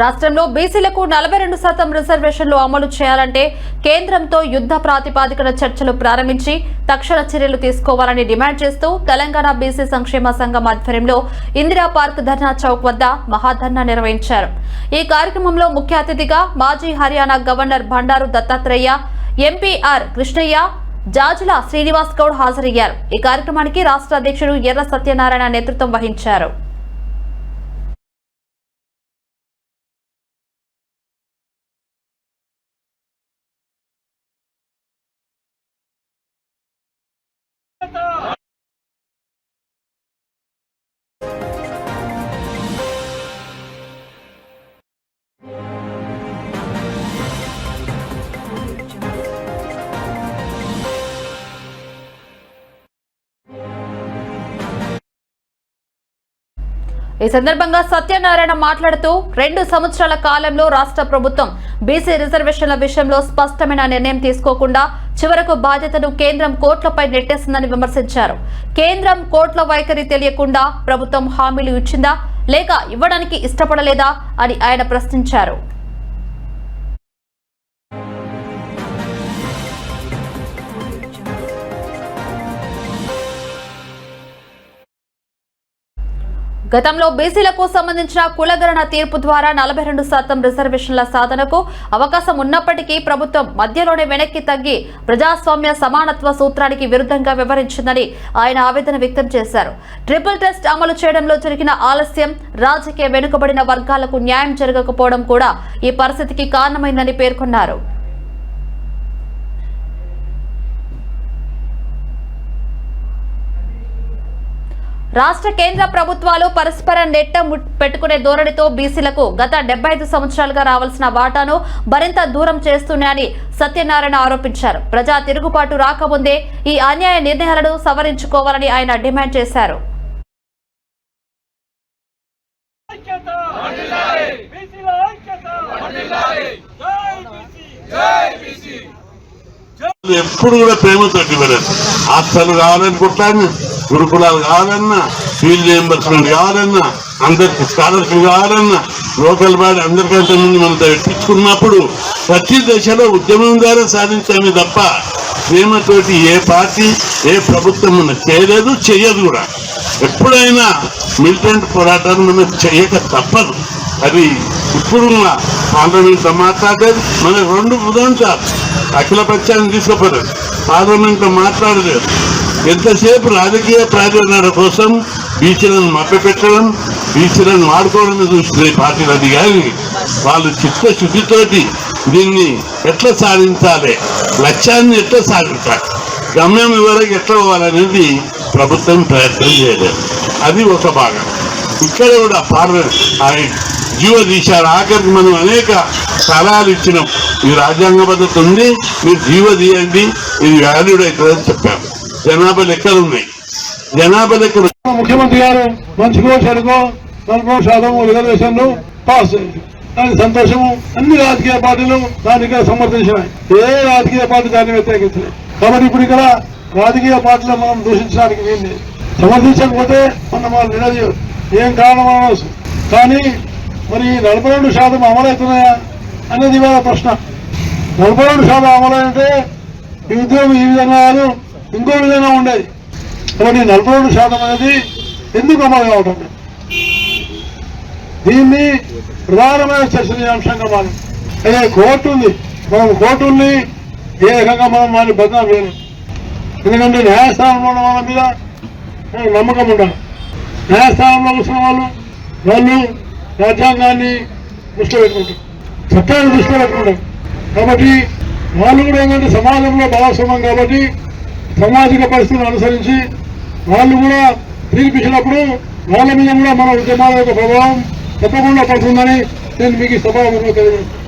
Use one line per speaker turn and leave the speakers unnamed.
రాష్ట్రంలో బీసీలకు నలభై రెండు శాతం రిజర్వేషన్లు అమలు చేయాలంటే కేంద్రంతో యుద్ధ ప్రాతిపాదికన చర్చలు ప్రారంభించి తక్షణ చర్యలు తీసుకోవాలని డిమాండ్ చేస్తూ తెలంగాణ బీసీ సంక్షేమ సంఘం ఆధ్వర్యంలో ఇందిరా పార్క్ ధర్నా చౌక్ వద్ద మహాధర్నా నిర్వహించారు. ఈ కార్యక్రమంలో ముఖ్య అతిథిగా మాజీ Haryana governor Bandaru Dattatreya MP R Krishnaiah Jajula Srinivas Goud హాజరయ్యారు. ఈ కార్యక్రమానికి రాష్ట్ర అధ్యక్షుడు ఎర్ర సత్యనారాయణ నేతృత్వం వహించారు. ఈ సందర్భంగా సత్యనారాయణ మాట్లాడుతూ రెండు సంవత్సరాల కాలంలో రాష్ట్ర ప్రభుత్వం బీసీ రిజర్వేషన్ల విషయంలో స్పష్టమైన నిర్ణయం తీసుకోకుండా చివరకు బాధ్యతను కేంద్రం కోట్లపై నెట్టేసిందని విమర్శించారు. కేంద్రం కోట్ల వైఖరి తెలియకుండా ప్రభుత్వం హామీలు ఇచ్చిందా? లేక ఇవ్వడానికి ఇష్టపడలేదా? అని ఆయన ప్రశ్నించారు. గతంలో బీసీలకు సంబంధించిన కులగణన తీర్పు ద్వారా నలభై రెండు శాతం రిజర్వేషన్ల సాధనకు అవకాశం ఉన్నప్పటికీ ప్రభుత్వం మధ్యలోనే వెనక్కి తగ్గి ప్రజాస్వామ్య సమానత్వ సూత్రానికి విరుద్ధంగా వివరించిందని ఆయన ఆవేదన వ్యక్తం చేశారు. ట్రిపుల్ టెస్ట్ అమలు చేయడంలో జరిగిన ఆలస్యం రాజకీయ వెనుకబడిన వర్గాలకు న్యాయం జరగకపోవడం కూడా ఈ పరిస్థితికి కారణమైందని పేర్కొన్నారు. రాష్ట్ర కేంద్ర ప్రభుత్వాలు పరస్పర నెట్ట పెట్టుకునే ధోరణితో బీసీలకు గత డెబ్బై ఐదు సంవత్సరాలుగా రావాల్సిన వాటాను మరింత దూరం చేస్తున్నాయని సత్యనారాయణ ఆరోపించారు. ప్రజా తిరుగుబాటు రాకముందే ఈ అన్యాయ నిర్ణయాలను సవరించుకోవాలని ఆయన డిమాండ్ చేశారు.
ఎప్పుడు కూడా ప్రేమతోటి ఇవ్వలేదు కావాలనుకుంటాను గురుకులాలు కావాలన్నా ఫీల్డ్ రియంబర్స్మెంట్ కావాలన్నా అందరికి స్కాలర్షిప్ కావాలన్నా లోకల్ బాడీ అందరికంటే ముందు మనం పెట్టించుకున్నప్పుడు ప్రతి దశలో ఉద్యమం ద్వారా సాధించామే తప్ప ప్రేమతోటి ఏ పార్టీ ఏ ప్రభుత్వం మనం చేయలేదు చెయ్యదు కూడా. ఎప్పుడైనా మిలిటెంట్ పోరాటాన్ని మనం చేయక తప్పదు. అది ఇప్పుడు పార్లమెంట్ మాట్లాడలేదు మన రెండు ఉదాంతాలు అఖిల పక్షాన్ని తీసుకోపోలేదు పార్లమెంట్లో మాట్లాడలేదు. ఎంతసేపు రాజకీయ ప్రాధాన్యత కోసం బీసీలను మభ్యపెట్టడం బీసీలను వాడుకోవడం చూస్తుంది పార్టీలు అది కానీ వాళ్ళు చిత్తశుద్ధితోటి దీన్ని ఎట్లా సాధించాలి లక్ష్యాన్ని ఎట్లా సాధించాలి గమ్యం వరకు ఎట్లా పోవాలనేది ప్రభుత్వం ప్రయత్నం చేయలేదు. అది ఒక భాగం. ఇక్కడ కూడా పార్లమెంట్ జీవ తీశారు. ఆఖరికి మనం అనేక సలహాలు ఇచ్చినాం. ఈ రాజ్యాంగ పద్ధతి ఉంది మీరు జీవ తీయండి ఇది వాల్యూడ్ అవుతుందని చెప్పాము. జనాభా లెక్కలు ఉన్నాయి. జనాభా లెక్కలు
ముఖ్యమంత్రి గారు మంచికో చెడుకో నలభై శాతం రిజర్వేషన్లు పాస్ దాని దానికి సంతోషము అన్ని రాజకీయ పార్టీలు దాన్ని ఇక్కడ సమర్థించినాయి. ఏ రాజకీయ పార్టీ దాన్ని వ్యతిరేకించినాయి కాబట్టి ఇప్పుడు ఇక్కడ రాజకీయ పార్టీలు మనం దూషించడానికి వీలు సమర్థించకపోతే మనం వాళ్ళు నిలదీయరు. ఏం కారణం అనవచ్చు కానీ మరి ఈ నలభై రెండు శాతం అమలవుతున్నాయా అనేది ఇవాళ ప్రశ్న. నలభై రెండు శాతం అమలైతే ఈ ఉద్యోగం ఈ విధంగా ఇంకో విధంగా ఉండేది. కాబట్టి నలభై రెండు శాతం అనేది ఎందుకు అమలు కావటం? దీన్ని ప్రధానమైన చర్చనీయాంశంగా మనం అదే కోర్టు ఉంది. మనం కోర్టుల్ని ఏ రకంగా మనం వారిని బదనాలు చేయలేం. ఎందుకంటే న్యాయస్థానంలో ఉన్న వాళ్ళ మీద మనకు నమ్మకం ఉండాలి. న్యాయస్థానంలో కూర్చున్న వాళ్ళు వాళ్ళు రాజ్యాంగాన్ని దృష్టిలో పెట్టుకుంటారు. చట్టాన్ని దృష్టిలో పెట్టుకుంటారు. కాబట్టి వాళ్ళు కూడా ఏంటంటే సమాజంలో భాగస్వామ్యం కాబట్టి సామాజిక పరిస్థితులను అనుసరించి వాళ్ళు కూడా పిలిపించినప్పుడు వాళ్ళ మీద కూడా మన ఉద్యమాల యొక్క ప్రభావం తప్పకుండా పడుతుందని నేను మీకు సభాముఖంగా తెలియజేస్తాను